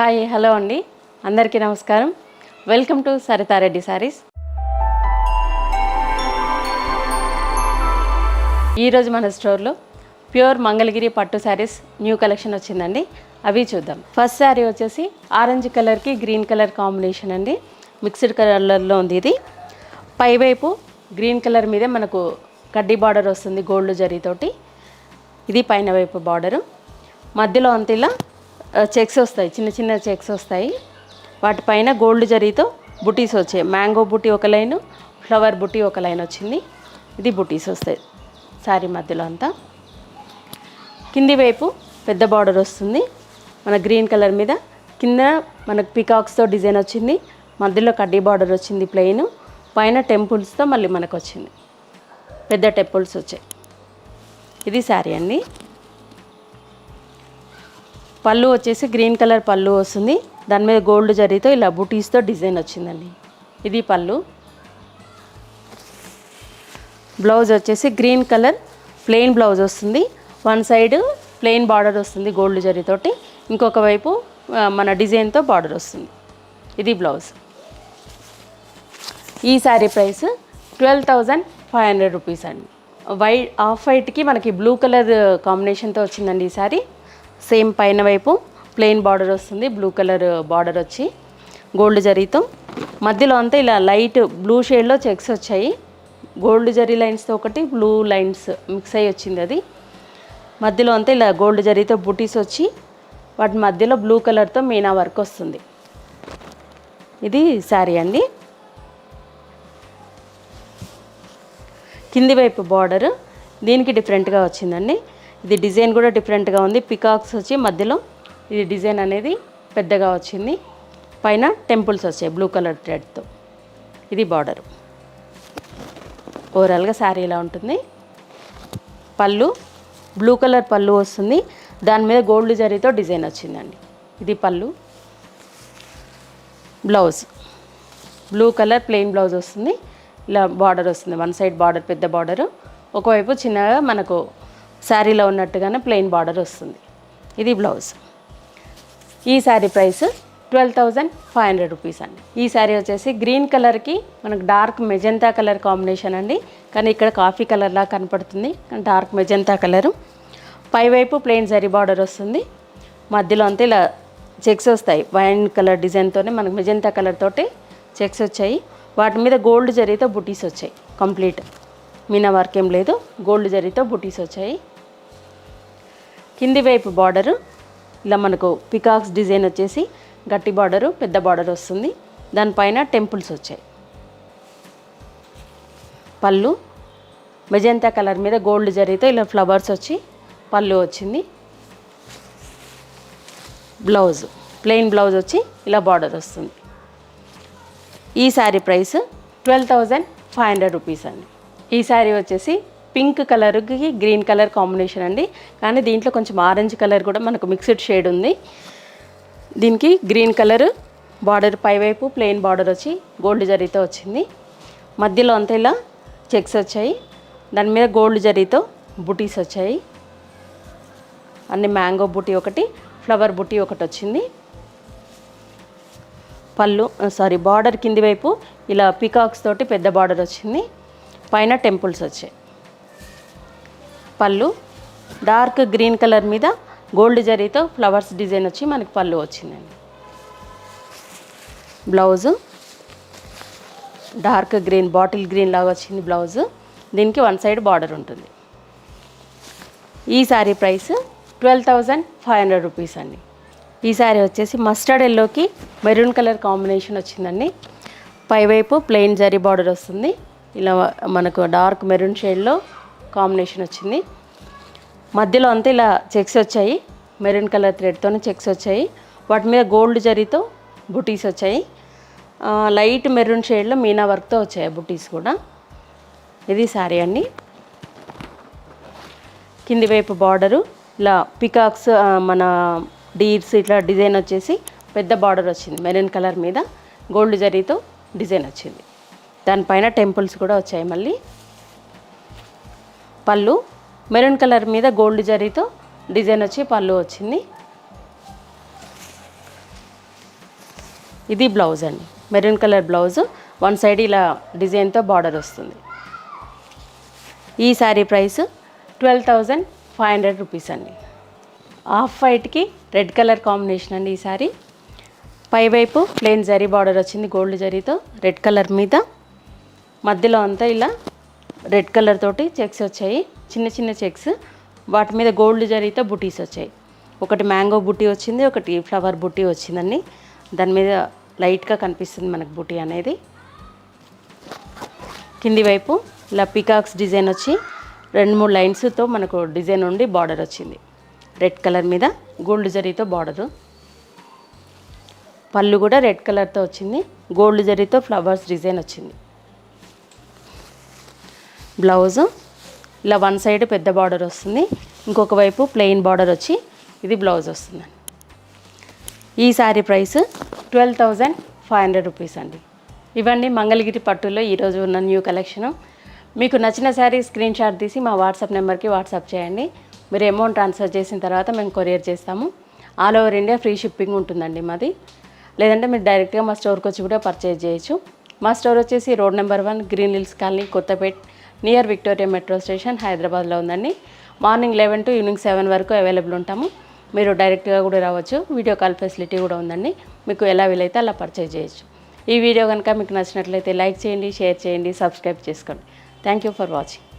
Hi hello అండి. అందరికీ నమస్కారం. వెల్కమ్ టు సరితారెడ్డి శారీస్ ఈరోజు మన స్టోర్లో ప్యూర్ మంగళగిరి పట్టు శారీస్ న్యూ కలెక్షన్ వచ్చిందండి. అవి చూద్దాం. ఫస్ట్ శారీ వచ్చేసి ఆరెంజ్ కలర్కి గ్రీన్ కలర్ కాంబినేషన్ అండి. మిక్స్డ్ కలర్లో ఉంది ఇది. పైవైపు గ్రీన్ కలర్ మీదే మనకు కడ్డీ బార్డర్ వస్తుంది గోల్డ్ జరీతోటి ఇది పైన వైపు బార్డరు. మధ్యలో అంత ఇలా చెక్స్ వస్తాయి చిన్న చిన్న చెక్స్ వస్తాయి. వాటిపైన గోల్డ్ జరీతో బుటీస్ వచ్చాయి. మ్యాంగో బుటీ ఒక లైను ఫ్లవర్ బుటీ ఒక లైన్ వచ్చింది. ఇది బుటీస్ వస్తాయి. శారీ మధ్యలో అంతా. కింది వైపు పెద్ద బార్డర్ వస్తుంది. మన గ్రీన్ కలర్ మీద కింద మనకు పికాక్స్తో డిజైన్ వచ్చింది. మధ్యలో కడ్డీ బార్డర్ వచ్చింది ప్లెయిన్ పైన టెంపుల్స్తో మళ్ళీ మనకు వచ్చింది. పెద్ద టెంపుల్స్ వచ్చాయి. ఇది శారీ అండి. పళ్ళు వచ్చేసి గ్రీన్ కలర్ పళ్ళు వస్తుంది. దాని మీద గోల్డ్ జరీతో ఇలా బుటీస్తో డిజైన్ వచ్చిందండి. ఇది పళ్ళు. బ్లౌజ్ వచ్చేసి గ్రీన్ కలర్ ప్లెయిన్ బ్లౌజ్ వస్తుంది. వన్ సైడ్ ప్లెయిన్ బార్డర్ వస్తుంది గోల్డ్ జరీతోటి. ఇంకొక వైపు మన డిజైన్తో బార్డర్ వస్తుంది. ఇది బ్లౌజ్. ఈ sari price twelve thousand five hundred rupees అండి. వైట్ ఆఫ్ వైట్కి మనకి బ్లూ కలర్ కాంబినేషన్తో వచ్చిందండి ఈ శారీ. సేమ్ పైన వైపు ప్లెయిన్ బార్డర్ వస్తుంది బ్లూ కలర్ బార్డర్ వచ్చి గోల్డ్ జరీతో. మధ్యలో అంతా ఇలా లైట్ బ్లూ షేడ్లో చెక్స్ వచ్చాయి. గోల్డ్ జరీ లైన్స్తో ఒకటి బ్లూ లైన్స్ మిక్స్ అయ్యి వచ్చింది అది. మధ్యలో అంతా ఇలా గోల్డ్ జరీతో బుటీస్ వచ్చి వాటి మధ్యలో బ్లూ కలర్తో మీనా వర్క్ వస్తుంది. ఇది శారీ అండి. కింది వైపు బార్డర్ దీనికి డిఫరెంట్గా వచ్చిందండి. ఇది డిజైన్ కూడా డిఫరెంట్గా ఉంది. పికాక్స్ వచ్చి మధ్యలో ఇది డిజైన్ అనేది పెద్దగా వచ్చింది. పైన టెంపుల్స్ వచ్చాయి బ్లూ కలర్ థ్రెడ్తో ఇది బార్డర్. ఓవరాల్గా శారీ ఇలా ఉంటుంది? పళ్ళు బ్లూ కలర్ పళ్ళు వస్తుంది. దాని మీద గోల్డ్ జరీతో డిజైన్ వచ్చిందండి. ఇది పళ్ళు. Blouse. Blue colour plain blouse వస్తుంది. ఇలా బార్డర్ వస్తుంది. వన్ సైడ్ బార్డర్ పెద్ద బార్డరు. ఒకవైపు చిన్నగా మనకు శారీలో ఉన్నట్టుగానే ప్లెయిన్ బార్డర్ వస్తుంది. ఇది బ్లౌజ్. ఈ sari price twelve thousand five hundred rupees అండి. ఈ శారీ వచ్చేసి గ్రీన్ కలర్కి మనకు డార్క్ మెజంతా కలర్ కాంబినేషన్ అండి. కానీ ఇక్కడ కాఫీ కలర్లా కనపడుతుంది. Dark magenta colour. పైవైపు plain sari border వస్తుంది. మధ్యలో అంతా ఇలా చెక్స్ వస్తాయి. వైన్ కలర్ డిజైన్తోనే మనకు మెజంతా కలర్ తోటి చెక్స్ వచ్చాయి. వాటి మీద గోల్డ్ జరీతో బుటీస్ వచ్చాయి. కంప్లీట్. మీనా వర్క్ ఏం లేదు. గోల్డ్ జరీతో బుటీస్ వచ్చాయి. కింది వైపు బార్డరు. ఇలా మనకు పికాక్స్ డిజైన్ వచ్చేసి గట్టి బార్డరు పెద్ద బార్డర్ వస్తుంది. దానిపైన టెంపుల్స్ వచ్చాయి. పళ్ళు. మెజంతా కలర్ మీద గోల్డ్ జరీతో ఇలా ఫ్లవర్స్ వచ్చి పళ్ళు వచ్చింది. బ్లౌజ్. ప్లెయిన్ బ్లౌజ్ వచ్చి ఇలా బార్డర్ వస్తుంది. ఈ sari price twelve thousand five hundred rupees అండి. ఈ శారీ వచ్చేసి పింక్ కలర్కి గ్రీన్ కలర్ కాంబినేషన్ అండి. కానీ దీంట్లో కొంచెం ఆరెంజ్ కలర్ కూడా మనకు మిక్స్డ్ షేడ్ ఉంది. దీనికి గ్రీన్ కలర్ బార్డర్ పైవైపు ప్లెయిన్ బార్డర్ వచ్చి గోల్డ్ జరీతో వచ్చింది. మధ్యలో అంతా ఇలా చెక్స్ వచ్చాయి. దాని మీద గోల్డ్ జరీతో బుటీస్ వచ్చాయి. అన్ని మ్యాంగో బుటీ ఒకటి ఫ్లవర్ బుటీ ఒకటి వచ్చింది. పళ్ళు సారీ బార్డర్ కింది వైపు ఇలా పికాక్స్ తోటి పెద్ద బార్డర్ వచ్చింది. పైన టెంపుల్స్ వచ్చాయి. పళ్ళు. డార్క్ గ్రీన్ కలర్ మీద గోల్డ్ జరీతో ఫ్లవర్స్ డిజైన్ వచ్చి మనకి పళ్ళు వచ్చిందండి. Blouse. Dark green bottle green లాగా వచ్చింది బ్లౌజు. దీనికి వన్ సైడ్ బార్డర్ ఉంటుంది. ఈ sari price twelve thousand five hundred rupees అండి. ఈ శారీ వచ్చేసి మస్టర్డ్ ఎల్లోకి మెరూన్ కలర్ కాంబినేషన్ వచ్చిందండి. పైవైపు ప్లెయిన్ జరీ బార్డర్ వస్తుంది. ఇలా మనకు డార్క్ మెరూన్ షేడ్లో కాంబినేషన్ వచ్చింది. మధ్యలో అంతా ఇలా చెక్స్ వచ్చాయి. మెరూన్ కలర్ థ్రెడ్తోనే చెక్స్ వచ్చాయి. వాటి మీద గోల్డ్ జరీతో బుటీస్ వచ్చాయి. లైట్ మెరూన్ షేడ్లో మీనా వర్క్తో వచ్చాయి బుటీస్ కూడా. ఇది శారీ అండి. కింది వైపు బార్డరు. ఇలా పికాక్స్ మన డీర్స్ ఇట్లా డిజైన్ వచ్చేసి పెద్ద బార్డర్ వచ్చింది మెరూన్ కలర్ మీద. గోల్డ్ జరీతో డిజైన్ వచ్చింది. దానిపైన టెంపుల్స్ కూడా వచ్చాయి మళ్ళీ. పళ్ళు. మెరూన్ కలర్ మీద గోల్డ్ జరీతో డిజైన్ వచ్చి పళ్ళు వచ్చింది. ఇది బ్లౌజ్ అండి. Maroon colour blouse. One side ఇలా డిజైన్తో బార్డర్ వస్తుంది. ఈ sari price twelve thousand five hundred rupees అండి. ఆఫ్ వైట్కి రెడ్ కలర్ కాంబినేషన్ అండి ఈ శారీ. పైవైపు ప్లెయిన్ జరీ బార్డర్ వచ్చింది గోల్డ్ జరీతో రెడ్ కలర్ మీద. మధ్యలో అంతా ఇలా రెడ్ కలర్ తోటి చెక్స్ వచ్చాయి. చిన్న చిన్న చెక్స్. వాటి మీద గోల్డ్ జరిగితే బుటీస్ వచ్చాయి. ఒకటి మ్యాంగో బుట్టి వచ్చింది ఒకటి ఫ్లవర్ బుట్టి వచ్చిందండి. దాని మీద లైట్గా కనిపిస్తుంది మనకు బుట్టి అనేది. కింది వైపు ఇలా పికాక్స్ డిజైన్ వచ్చి రెండు మూడు లైన్స్తో మనకు డిజైన్ ఉండి బార్డర్ వచ్చింది. రెడ్ కలర్ మీద గోల్డ్ జరీతో బార్డరు. పళ్ళు కూడా రెడ్ కలర్తో వచ్చింది. గోల్డ్ జరీతో ఫ్లవర్స్ డిజైన్ వచ్చింది. బ్లౌజు. ఇలా వన్ సైడ్ పెద్ద బార్డర్ వస్తుంది. ఇంకొక వైపు ప్లెయిన్ బార్డర్ వచ్చి ఇది బ్లౌజ్ వస్తుంది. ఈ sari price twelve thousand five hundred rupees అండి. ఇవన్నీ మంగళగిరి పట్టులో ఈరోజు ఉన్న న్యూ కలెక్షను. మీకు నచ్చిన శారీ స్క్రీన్ షాట్ తీసి మా వాట్సాప్ నెంబర్కి వాట్సాప్ చేయండి. మీరు అమౌంట్ ట్రాన్స్ఫర్ చేసిన తర్వాత మేము కొరియర్ చేస్తాము. All over India free shipping ఉంటుందండి మాది. లేదంటే మీరు డైరెక్ట్గా మా స్టోర్కి వచ్చి కూడా పర్చేజ్ చేయొచ్చు. మా స్టోర్ వచ్చేసి road number one green hills colony Kothapet near Victoria metro station హైదరాబాద్లో ఉందండి. Morning eleven to evening seven వరకు అవైలబుల్ ఉంటాము. మీరు డైరెక్ట్గా కూడా రావచ్చు. వీడియో కాల్ ఫెసిలిటీ కూడా ఉందండి. మీకు ఎలా వీలైతే అలా పర్చేజ్ చేయొచ్చు. ఈ వీడియో కనుక మీకు నచ్చినట్లయితే లైక్ చేయండి షేర్ చేయండి సబ్స్క్రైబ్ చేసుకోండి. Thank you for watching